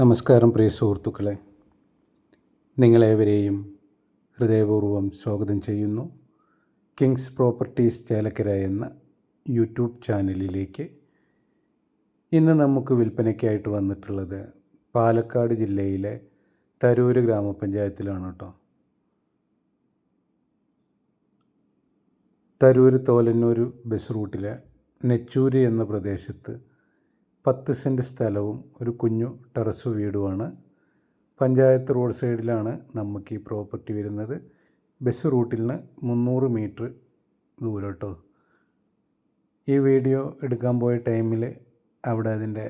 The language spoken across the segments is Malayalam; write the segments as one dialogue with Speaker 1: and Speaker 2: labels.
Speaker 1: നമസ്കാരം പ്രിയ സുഹൃത്തുക്കളെ. നിങ്ങളേവരെയും ഹൃദയപൂർവം സ്വാഗതം ചെയ്യുന്നു. കിങ്സ് പ്രോപ്പർട്ടീസ് ചേലക്കര എന്ന യൂട്യൂബ് ചാനലിലേക്ക് ഇന്ന് നമുക്ക് വിൽപ്പനയ്ക്കായിട്ട് വന്നിട്ടുള്ളത് പാലക്കാട് ജില്ലയിലെ തരൂര് ഗ്രാമപഞ്ചായത്തിലാണ് കേട്ടോ. തരൂര് തോലന്നൂർ ബസ് റൂട്ടിലെ നെച്ചൂര് എന്ന പ്രദേശത്ത് പത്ത് സെന്റ് സ്ഥലവും ഒരു കുഞ്ഞു ടെറസ് വീടുമാണ്. പഞ്ചായത്ത് റോഡ് സൈഡിലാണ് നമുക്ക് ഈ പ്രോപ്പർട്ടി വരുന്നത്. ബസ് റൂട്ടിൽ നിന്ന് മുന്നൂറ് മീറ്റർ ദൂരം കേട്ടോ ഈ വീഡിയോ എടുക്കാൻ പോയ ടൈമിൽ അവിടെ അതിന്റെ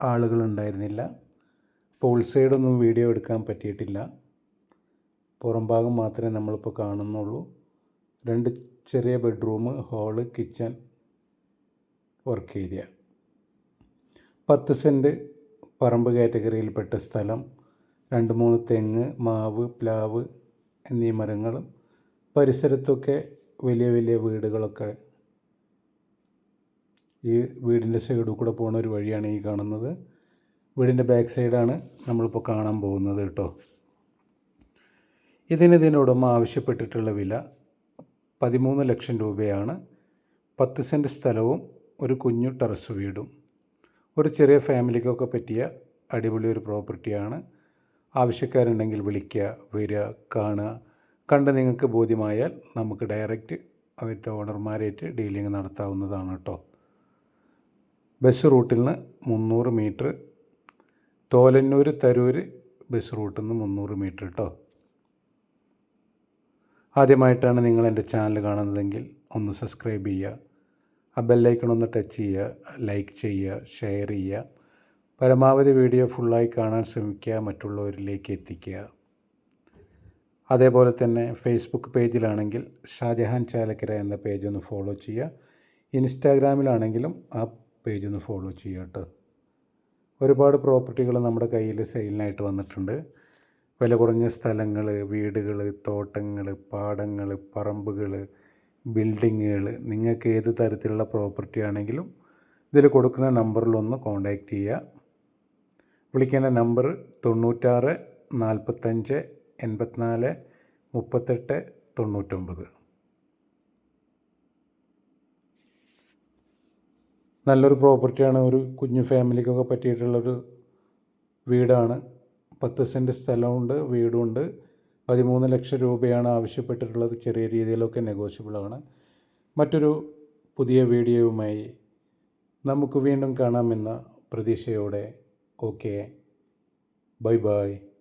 Speaker 1: ആളുകളുണ്ടായിരുന്നില്ല. അപ്പോൾ ഉൾസൈഡൊന്നും വീഡിയോ എടുക്കാൻ പറ്റിയിട്ടില്ല. പുറം ഭാഗം മാത്രമേ നമ്മളിപ്പോൾ കാണുന്നുള്ളൂ. രണ്ട് ചെറിയ bedroom hall kitchen work area. പത്ത് സെന്റ് പറമ്പ് കാറ്റഗറിയിൽപ്പെട്ട സ്ഥലം രണ്ട് മൂന്ന് തെങ്ങ് മാവ് പ്ലാവ് എന്നീ മരങ്ങളും പരിസരത്തൊക്കെ വലിയ വലിയ വീടുകളൊക്കെ ഈ വീടിന്റെ സൈഡിൽ കൂടെ പോകുന്ന ഒരു വഴിയാണ് ഈ കാണുന്നത്. വീടിന്റെ ബാക്ക് സൈഡാണ് നമ്മളിപ്പോൾ കാണാൻ പോകുന്നത് കേട്ടോ. ഇതിന് ഇതിന്റെ ഉടമ ആവശ്യപ്പെട്ടിട്ടുള്ള വില പതിമൂന്ന് ലക്ഷം രൂപയാണ്. പത്ത് സെന്റ് സ്ഥലവും ഒരു കുഞ്ഞു ടെറസ് വീടും. ഒരു ചെറിയ ഫാമിലിക്കൊക്കെ പറ്റിയ അടിപൊളി ഒരു പ്രോപ്പർട്ടിയാണ്. ആവശ്യക്കാരുണ്ടെങ്കിൽ വിളിക്കുക വരിക കാണുക. കണ്ട് നിങ്ങൾക്ക് ബോധ്യമായാൽ നമുക്ക് ഡയറക്റ്റ് അവരുടെ ഓണർമാരായിട്ട് ഡീലിംഗ് നടത്താവുന്നതാണ് കേട്ടോ. ബസ് റൂട്ടിൽ നിന്ന് മുന്നൂറ് മീറ്റർ തോലന്നൂർ തരൂർ ബസ് റൂട്ടിൽ നിന്ന് മുന്നൂറ് മീറ്റർ കേട്ടോ ആദ്യമായിട്ടാണ് നിങ്ങൾ എന്റെ ചാനൽ കാണുന്നതെങ്കിൽ ഒന്ന് സബ്സ്ക്രൈബ് ചെയ്യുക. ആ ബെല്ലൈക്കൺ ഒന്ന് ടച്ച് ചെയ്യുക ലൈക്ക് ചെയ്യുക ഷെയർ ചെയ്യുക. പരമാവധി വീഡിയോ ഫുള്ളായി കാണാൻ ശ്രമിക്കുക മറ്റുള്ളവരിലേക്ക് എത്തിക്കുക. അതേപോലെ തന്നെ ഫേസ്ബുക്ക് പേജിലാണെങ്കിൽ ഷാജഹാൻ ചാലക്കര എന്ന പേജ് ഒന്ന് ഫോളോ ചെയ്യുക. ഇൻസ്റ്റാഗ്രാമിലാണെങ്കിലും ആ പേജ് ഒന്ന് ഫോളോ ചെയ്യുക കേട്ടോ. ഒരുപാട് പ്രോപ്പർട്ടികൾ നമ്മുടെ കയ്യിൽ സെയിലിനായിട്ട് വന്നിട്ടുണ്ട്. വില കുറഞ്ഞ സ്ഥലങ്ങൾ വീടുകൾ തോട്ടങ്ങൾ പാടങ്ങൾ പറമ്പുകൾ ബിൽഡിങ്ങുകൾ നിങ്ങൾക്ക് ഏത് തരത്തിലുള്ള പ്രോപ്പർട്ടി ആണെങ്കിലും ഇതിൽ കൊടുക്കുന്ന നമ്പറിലൊന്ന് കോൺടാക്റ്റ് ചെയ്യുക വിളിക്കേണ്ട നമ്പർ തൊണ്ണൂറ്റാറ് നാൽപ്പത്തഞ്ച് എൺപത്തിനാല് മുപ്പത്തെട്ട് തൊണ്ണൂറ്റൊമ്പത്. നല്ലൊരു പ്രോപ്പർട്ടിയാണ് ഒരു കുഞ്ഞു ഫാമിലിക്കൊക്കെ പറ്റിയിട്ടുള്ളൊരു വീടാണ്. പത്ത് സെന്റ് സ്ഥലമുണ്ട് വീടുണ്ട്. പതിമൂന്ന് ലക്ഷം രൂപയാണ് ആവശ്യപ്പെട്ടിട്ടുള്ളത്. ചെറിയ രീതിയിലൊക്കെ നെഗോഷ്യബിളാണ് മറ്റൊരു പുതിയ വീഡിയോയുമായി നമുക്ക് വീണ്ടും കാണാമെന്ന പ്രതീക്ഷയോടെ. Okay bye bye